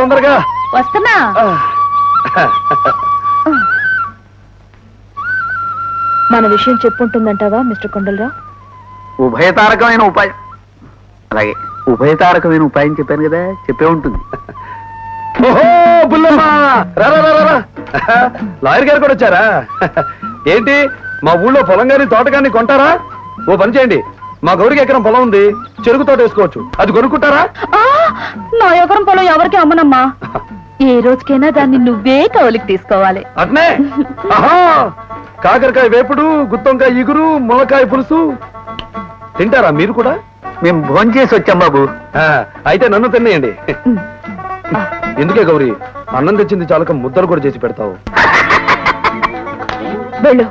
తొందరగా. వస్తున్నా. మన విషయం చెప్పుంటుందంటావా మిస్టర్ కొండలరావు? ఉభయతారకమైన ఉపాయం. అలాగే ఉభయతారకమైన ఉపాయం చెప్పాను కదా చెప్పే ఉంటుంది. లాయర్ గారు కూడా వచ్చారా? ఏంటి మా ఊళ్ళో పొలం గాని తోట గాని కొంటారా? ఓ పని చేయండి. మా గౌరికి ఎకరం పొలం ఉంది చెరుకు తోట వేసుకోవచ్చు. అది కొనుక్కుంటారా? నా ఎకరం పొలం ఎవరికి అమ్మనమ్మా? ఏ రోజుకైనా దాన్ని నువ్వే కౌలికి తీసుకోవాలి. అట్నే? ఆహా! కాకరకాయ వేపుడు గుత్తొంకాయ ఇగురు ములకాయ పులుసు. తింటారా మీరు కూడా? మేము భోంచేసి వచ్చాం బాబు. ఆ, అయితే నన్ను తినేయండి ఎందుకే గౌరీ? అన్నం తెచ్చింది చాలక ముద్దలు కూడా చేసి పెడతావు. వెళ్ళు.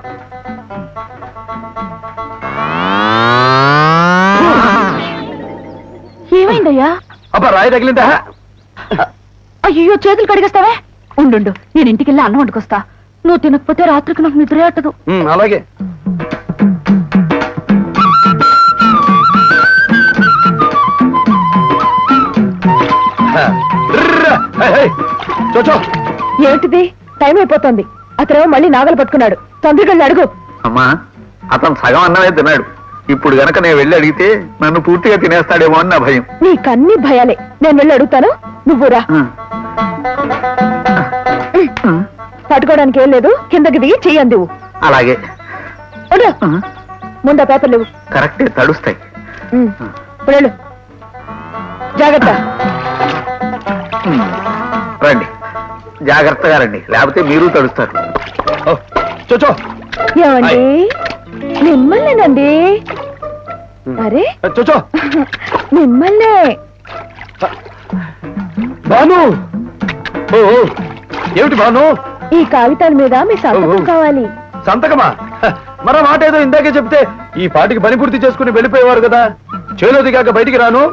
ఏమైందయ్యా? అబ్బా రాయి తగిలిందా? అయ్యో చేతులు కడిగేస్తావే? ఉండు నేను ఇంటికి వెళ్ళి అన్నం వండుకొస్తా. నువ్వు తినకపోతే రాత్రికి నాకు నిద్ర అట్టదు అలాగే. ఏమిటిది టైం అయిపోతుంది. అతనేమో మళ్ళీ నాగలు పట్టుకున్నాడు. తొందరగా అడుగు. అమ్మా అతను సగం అన్నమే తిన్నాడు. ఇప్పుడు గనక నేను వెళ్ళి అడిగితే నన్ను పూర్తిగా తినేస్తాడేమో అని నా భయం. నీకన్ని భయాలే. నేను వెళ్ళి అడుగుతాను. నువ్వు రా. పట్టుకోవడానికి ఏం లేదు. కిందకి దిగి చెయ్యంది అలాగే. ముందా పేపర్ లేవు. కరెక్టే తడుస్తాయి. ఇప్పుడు వెళ్ళు. జాగ్రత్త. రండి. జాగ్రత్తగా రండి. లేకపోతే మీరు తడుస్తారు. ఓ, చో, చో. ఏమండి? మిమ్మల్నేనండి అరే. చో, చో. మిమ్మల్నే. భాను. ఓ ఓ, ఏమిటి భాను? ఈ కాగితాల మీద మీ సంతకం. కావాలి. సంతకమా? హ, మరో మాట ఏదో ఇందాకే చెప్తే ఈ పాటికి పని పూర్తి చేసుకుని వెళ్ళిపోయేవారు కదా. చేలో దిగాక బయటికి రాను.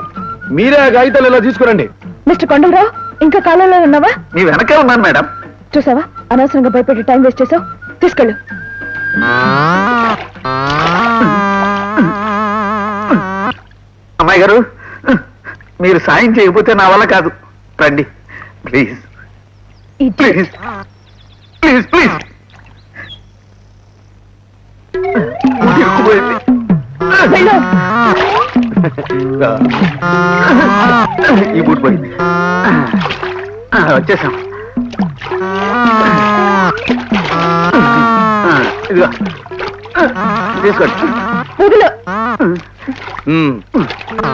మీరే ఆ కాగితాలు ఇలా తీసుకురండి. మిస్టర్ కొండలరావు ఇంకా కాలంలో ఉన్నావా? నీ వెనకే ఉన్నాను మేడం. చూసావా? అనవసరంగా భయపెట్టి టైం వేస్ట్ చేసావు. తీసుకెళ్ళు. అమ్మాయి గారు మీరు సాయం చేయకపోతే నా వల్ల కాదు. రండి. ప్లీజ్. Please please. ప్లీజ్. ఈ బూట్ పోయింది. వచ్చేసాం. ఇదిగో. తీసుకోండి.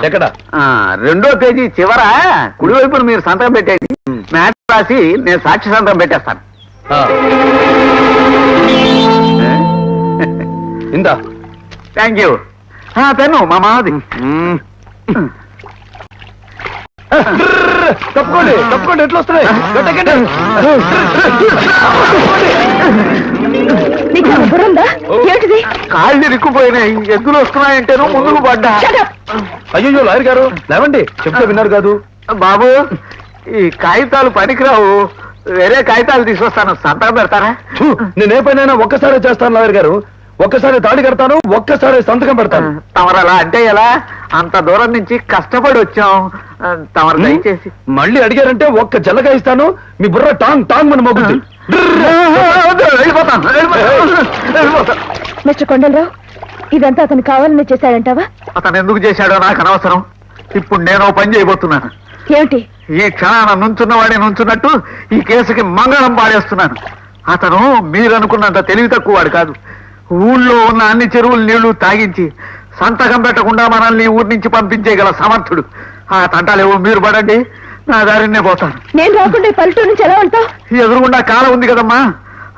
ఎక్కడ? ఆ, రెండో పేజీ చివర కుడివైపున మీరు సంతకం పెట్టేది మ్యాచ్ రాసి నేను సాక్షి సంతకం పెట్టేస్తాను. ఆ, ఇందా? థ్యాంక్ యూ పెన్ను మా మాది. ర్ర, తప్పుకోండి తప్పుకోండి ఎట్లా వస్తున్నాయి? కాళ్ళు ఇరుక్కుపోయినాయి ఎద్దులు వస్తున్నాయంటేనో ముందుకు పడ్డా. అయ్యో లాయర్ గారు లేవండి. చెప్తే విన్నారు కాదు. బాబు ఈ కాగితాలు పనికిరావు. వేరే కాగితాలు తీసుకొస్తాను. సంతకం పెడతారా? నేనే పనైనా ఒక్కసారే చేస్తాను లాయర్ గారు. ఒక్కసారి తాళి కడతాను ఒక్కసారి సంతకం పెడతాను. తమరు అలా అంటే ఎలా? అంత దూరం నుంచి కష్టపడి వచ్చాం. తమరు దయచేసి. మళ్ళీ అడిగారంటే ఒక్క జల్లగా ఇస్తాను మీ బుర్ర టాంగ్ టాంగ్ మన మొగ్గుద్ది. వెళ్ళిపోతాను. మిస్టర్ కొండలరావు ఇదంతా అతను కావాలని చేశాడంటావా? అతను ఎందుకు చేశాడో నాకు అనవసరం. ఇప్పుడు నేను పని చేయబోతున్నాను. ఏమిటి? ఈ క్షణాన నుంచున్నవాడే నుంచున్నట్టు ఈ కేసుకి మంగళం పాడేస్తున్నాను అతను మీరనుకున్నంత తెలివి తక్కువ వాడు కాదు. ఊళ్ళో ఉన్న అన్ని చెరువుల నీళ్ళు తాగించి సంతకం పెట్టకుండా మనల్ని ఊరి నుంచి పంపించేగల సమర్థుడు. ఆ తంటాలేవో మీరు పడండి. నా దారినే పోతాను. నేను రాకుండా పల్లెటూరు నుంచి ఎలా వెళ్తావు? ఎదురుగుండా కాలం ఉంది కదమ్మా.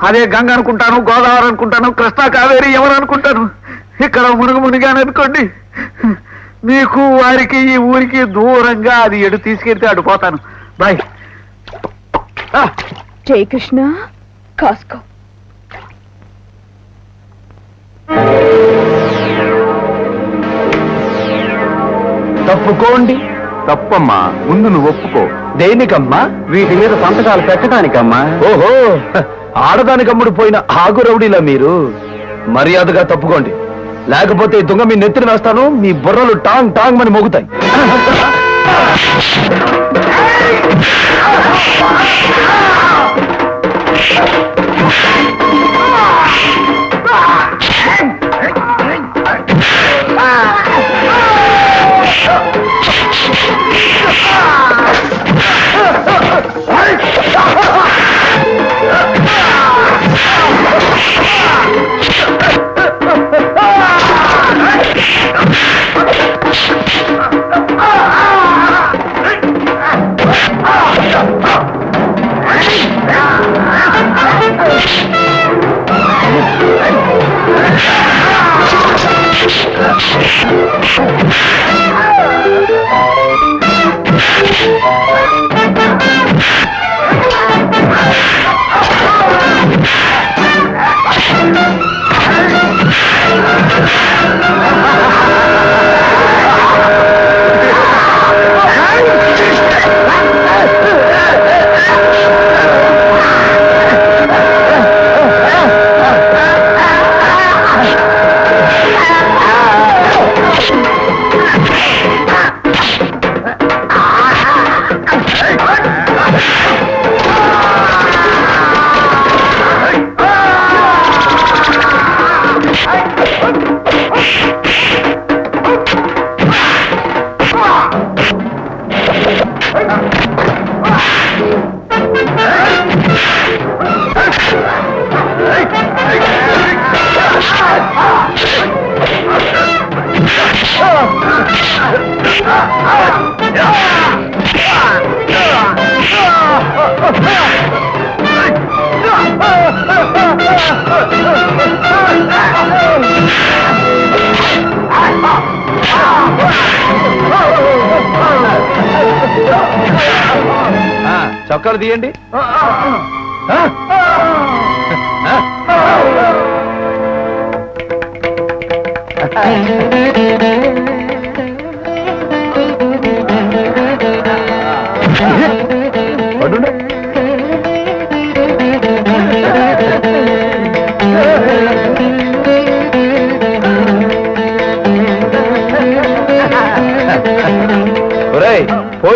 అదే గంగ అనుకుంటాను గోదావరి అనుకుంటాను కృష్ణా కావేరి ఎవరు అనుకుంటాను ఇక్కడ మునుగు మునిగాను అనుకోండి. మీకు వారికి ఈ ఊరికి దూరంగా అది ఎడు తీసుకెళ్తే అటు పోతాను. బాయ్. జై కృష్ణ కాస్కో. తప్పుకోండి. తప్పమ్మా ముందు నువ్వు ఒప్పుకో. దేనికమ్మా? వీటి మీద సంతకాలు పెట్టడానికమ్మా. ఓహో ఆడదానికమ్ముడు పోయిన ఆగు రౌడీలా మీరు. మర్యాదగా తప్పుకోండి. లేకపోతే దొంగ మీ నెత్తిన వేస్తాను మీ బుర్రలు టాంగ్ టాంగ్ అని మోగుతాయి. చొక్కాలు తీయండి. ఆ?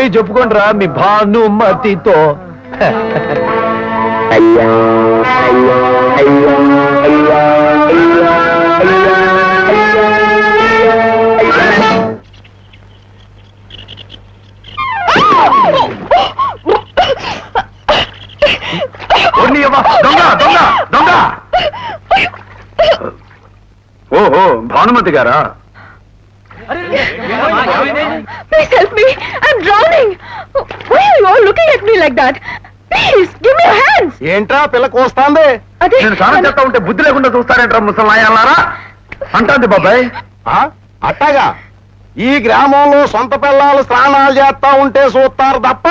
పోయి చెప్పుకుంటారా మీ భానుమతితో. దొంగ దొంగ దొంగ. ఓహో భానుమతి గారా? Please help me. I'm drowning. Why are you all looking at me like that? Please, give me your hands. ఏంట్రా పిల్ల కోస్తాంది అదే నేను స్నానం చేస్తా ఉంటే బుద్ధి లేకుండా చూస్తారేంట్రా ముసలాయాలారా అంటాంది బాబాయ్ ఆ? అట్టాగా ఈ గ్రామంలో సొంత పిల్లలు స్నానాలు చేస్తా ఉంటే చూస్తారు తప్ప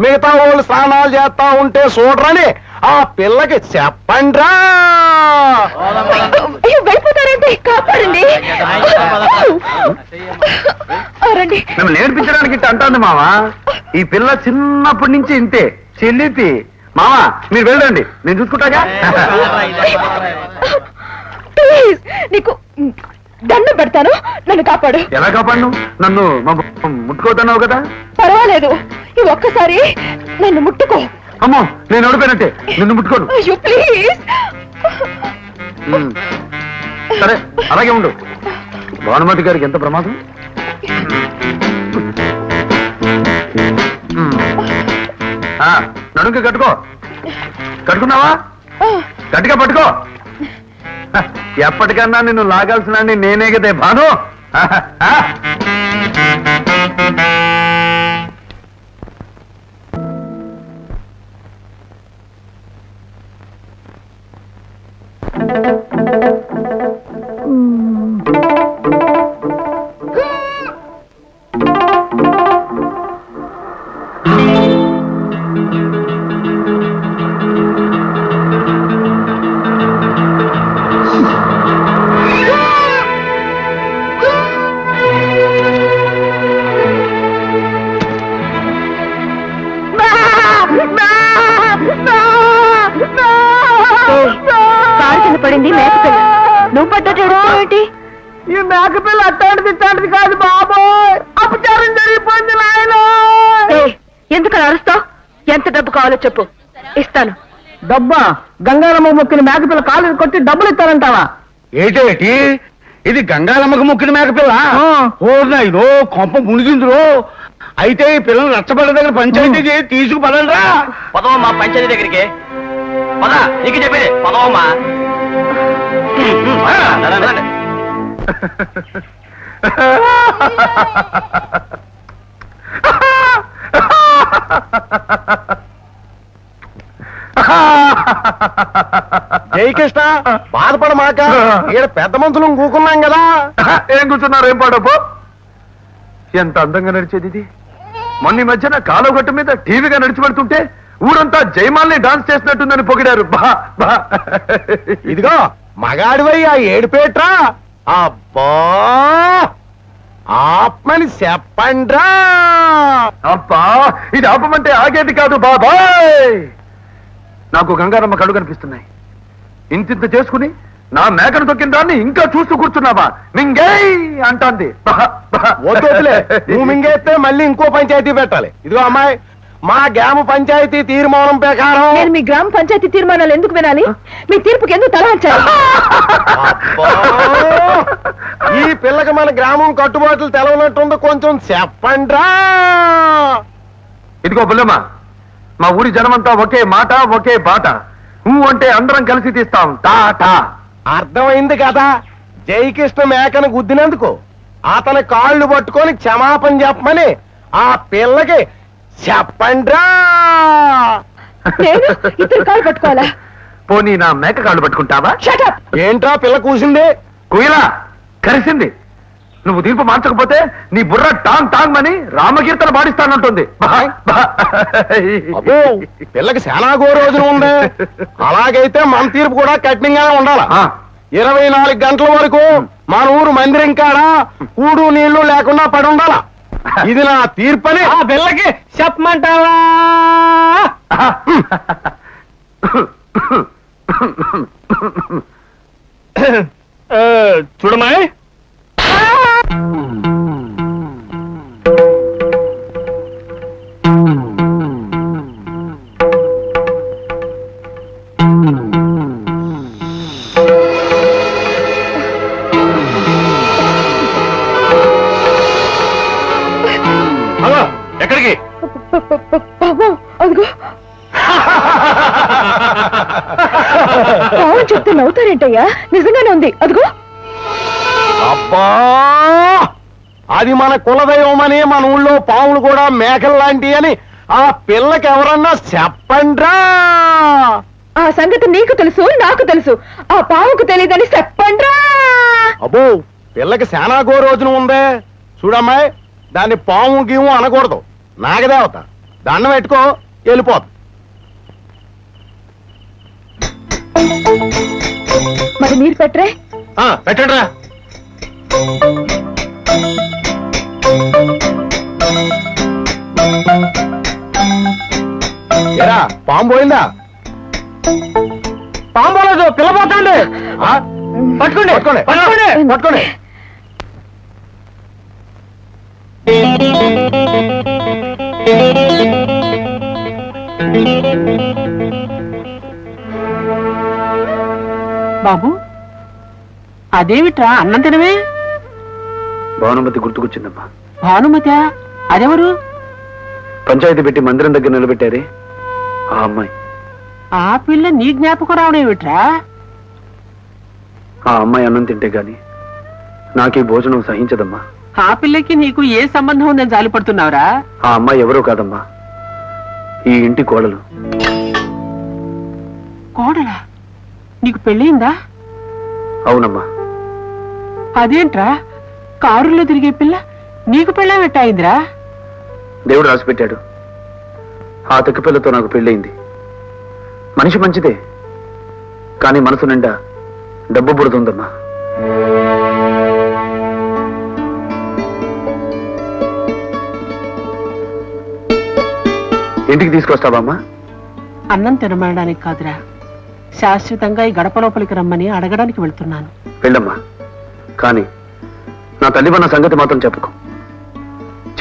మిగతా వాళ్ళు స్నానాలు చేస్తా ఉంటే చూడరని ఆ పిల్లకి చెప్పండ్రా. అయ్యో వెళ్ళిపోతారంటే కాపాడండి. రండి. మేము నేర్పించడానికి ఇట్ట అంటాంది మావా. ఈ పిల్ల చిన్నప్పటి నుంచి ఇంతే. చెల్లితి. మావా మీరు వెళ్ళండి. నేను చూసుకుంటాగా? ప్లీజ్ నీకు దండం పెడతాను. నన్ను కాపాడు. ఎలా కాపాడు నన్ను ముట్టుకోతున్నావు కదా? పర్వాలేదు. ఈ ఒక్కసారి నన్ను ముట్టుకో. అమ్మో నేను ఓడిపోయినట్టే నిన్ను ముట్టుకోను. అయ్యో ప్లీజ్ ఉమ్. సరే అలాగే ఉండు. భానుమతి గారికి ఎంత ప్రమాదం? ఉమ్. ఆ, నడుంకి కట్టుకో. కట్టుకున్నావా? గట్టిగా పట్టుకో. హ, ఎప్పటికన్నా నిన్ను లాగాల్సిన నేనే కదే భాను. ఈ మేకపిల్ల అట్టాంటిది ఇట్టాంటిది కాదు బాబోయ్. అపచారం జరిగిపోయింది నాయన. ఎందుకు అరుస్తావు? ఎంత డబ్బు కావాలో చెప్పు. ఇస్తాను. డబ్బా? గంగారమ్మ మొక్కిన మేకపిల్ల కాలు కొట్టి డబ్బులు ఇస్తారంటావా? ఏటేటి ఇది గంగాలమ్మకు మొక్కిన మేకపిల్ల? ఆ. ఓ నాయనో కొంప మునిగిందిరో. అయితే ఈ పిల్లలు రచ్చబడ్డ దగ్గర పంచాయతీ తీసుకుపడరా పదవమ్మా పంచాయతీ దగ్గరికి. పద నీకు చెప్పేది పదవమ్మా. జై కృష్ణ. బాధపడమాక. ఈడ పెద్ద మనుషులు కూకున్నాం కదా. ఏం కూర్చున్నారు? ఏం పాడపు ఎంత అందంగా నడిచేది ఇది? మొన్న ఈ మధ్యన కాలుగట్టు మీద టీవీగా నడిచిపెడుతుంటే ఊరంతా జయమాల్ని డాన్స్ చేసినట్టుందని పొగిడారు. బా బా. ఇదిగో మగాడివై ఆ ఏడుపేట్రా. అబ్బా! ఆత్మని చెప్పండ్రా! అబ్బా ఇది ఆపమంటే ఆగేది కాదు బాబాయ్! నాకు గంగారమ్మ కళ్ళు కనిపిస్తున్నాయి. ఇంతింత చేసుకుని నా మేకను తొక్కిన దాన్ని ఇంకా చూస్తూ కూర్చున్నావా? మింగే అంటాంది. నువ్వు మింగేస్తే మళ్ళీ ఇంకో పంచాయతీ పెట్టాలి. ఇదిగో అమ్మాయి మా గ్రామ పంచాయతీ తీర్మానం ప్రకారం. నేను మీ గ్రామ పంచాయతీ తీర్మానాలు ఎందుకు వినాలి? మీ తీర్పుకి ఎందుకు తల వంచాలి? అబ్బా! ఈ పిల్లకి మన గ్రామం కట్టుబాట్లు తెలవనట్టుంది కొంచెం చెప్పండ్రా! ఇదిగో బుల్లమ్మ మా ఊరి జనమంతా ఒకే మాట ఒకే బాట. ఊ అంటే అందరం కలిసి తీస్తాం టాటా. అర్థమైంది కదా? జైకృష్ణ మేకను గుద్దినందుకు అతని కాళ్ళు పట్టుకొని క్షమాపణ చెప్పమని ఆ పిల్లకి చెప్పండ్రా! నేను ఇద్దరు కాళ్ళు పట్టుకోవాలా? పోనీ నా మేక కాళ్ళు పట్టుకుంటావా? షటప్ ఏంట్రా పిల్ల కూసింది? కుయిలా కరిసింది. నువ్వు తీర్పు మార్చకపోతే నీ బుర్ర టాంగ్ టాంగ్ అని రామకీర్తన పాడిస్తానంటుంది. బాయ్. అబ్బో పిల్లకి చాలా గో రోజులు ఉంది. అలాగైతే మన తీర్పు కూడా కఠినంగానే ఉండాలా? ఇరవై నాలుగు గంటల వరకు మన ఊరు మందిరం కాడ కూడు నీళ్ళు లేకుండా పడి ఉండాలా ఇది నా తీర్పని ఆ పిల్లకి చెప్పమంటావా? అదిగో. చెప్తే నవ్వుతారేంటయ్యా? నిజంగానే ఉంది. అదిగో. అబ్బా! అది మన కులదైవమని మన ఊళ్ళో పాములు కూడా మేకలు లాంటి అని ఆ పిల్లకి ఎవరన్నా చెప్పండ్రా? ఆ సంగతి నీకు తెలుసు నాకు తెలుసు. ఆ పావుకు తెలియదని చెప్పండ్రా! అబ్బో పిల్లకి శానా గో రోజున ఉందే. చూడమ్మాయి దాన్ని పాము గీము అనకూడదు. నాగదేవత దండం పెట్టుకో వెళ్ళిపోదు. మరి మీరు పెట్టరే? పెట్టండి రా ఎరా పాము పోయిందా? పాము పోలేదు పిల్ల పోతాండి ఆ? పట్టుకోండి. పట్టుకోండి. పట్టుకోండి. పట్టుకోండి. బాబు అదేమిట్రా అన్నం తినవే? భానుమతి గుర్తుకొచ్చిందమ్మా. భానుమత అదెవరు? పంచాయతీ పెట్టి మందిరం దగ్గర నిలబెట్టారే ఆ అమ్మాయి. ఆ పిల్ల నీ జ్ఞాపకం రావడం ఏమిట్రా? ఆ అమ్మాయి అన్నం తింటే గాని నాకీ భోజనం సహించదమ్మా. ఆ పిల్లకి నీకు ఏ సంబంధం ఉందని జాలిపడుతున్నావురా? ఆ అమ్మాయి ఎవరో కాదమ్మా. ఈ ఇంటి కోడలు కోడలా నీకు పెళ్ళయిందా అవునమ్మా. అదేంట్రా? కారులో తిరిగే పిల్ల నీకు పెళ్ళ పెట్టాయిందిరా? దేవుడు రాసిపెట్టాడు. ఆ పిల్లతో నాకు పెళ్ళయింది మనిషి మంచిదే కానీ మనసు నిండా డబ్బు పుడుతుందమ్మా ఇంటికి తీసుకొస్తావమ్మా? అన్నం తినమనడానికి కాదురా. శాశ్వతంగా ఈ గడప లోపలికి రమ్మని అడగడానికి వెళ్తున్నాను. వెళ్ళమ్మా. కానీ నా తల్లి మన సంగతి మాత్రం చెప్పుకో.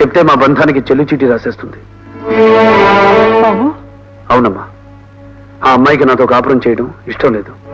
చెప్తే మా బంధానికి చెల్లి చీటీ రాసేస్తుంది. బాబు. అవునమ్మా. ఆ అమ్మాయికి నాతో కాపురం చేయడం ఇష్టం లేదు.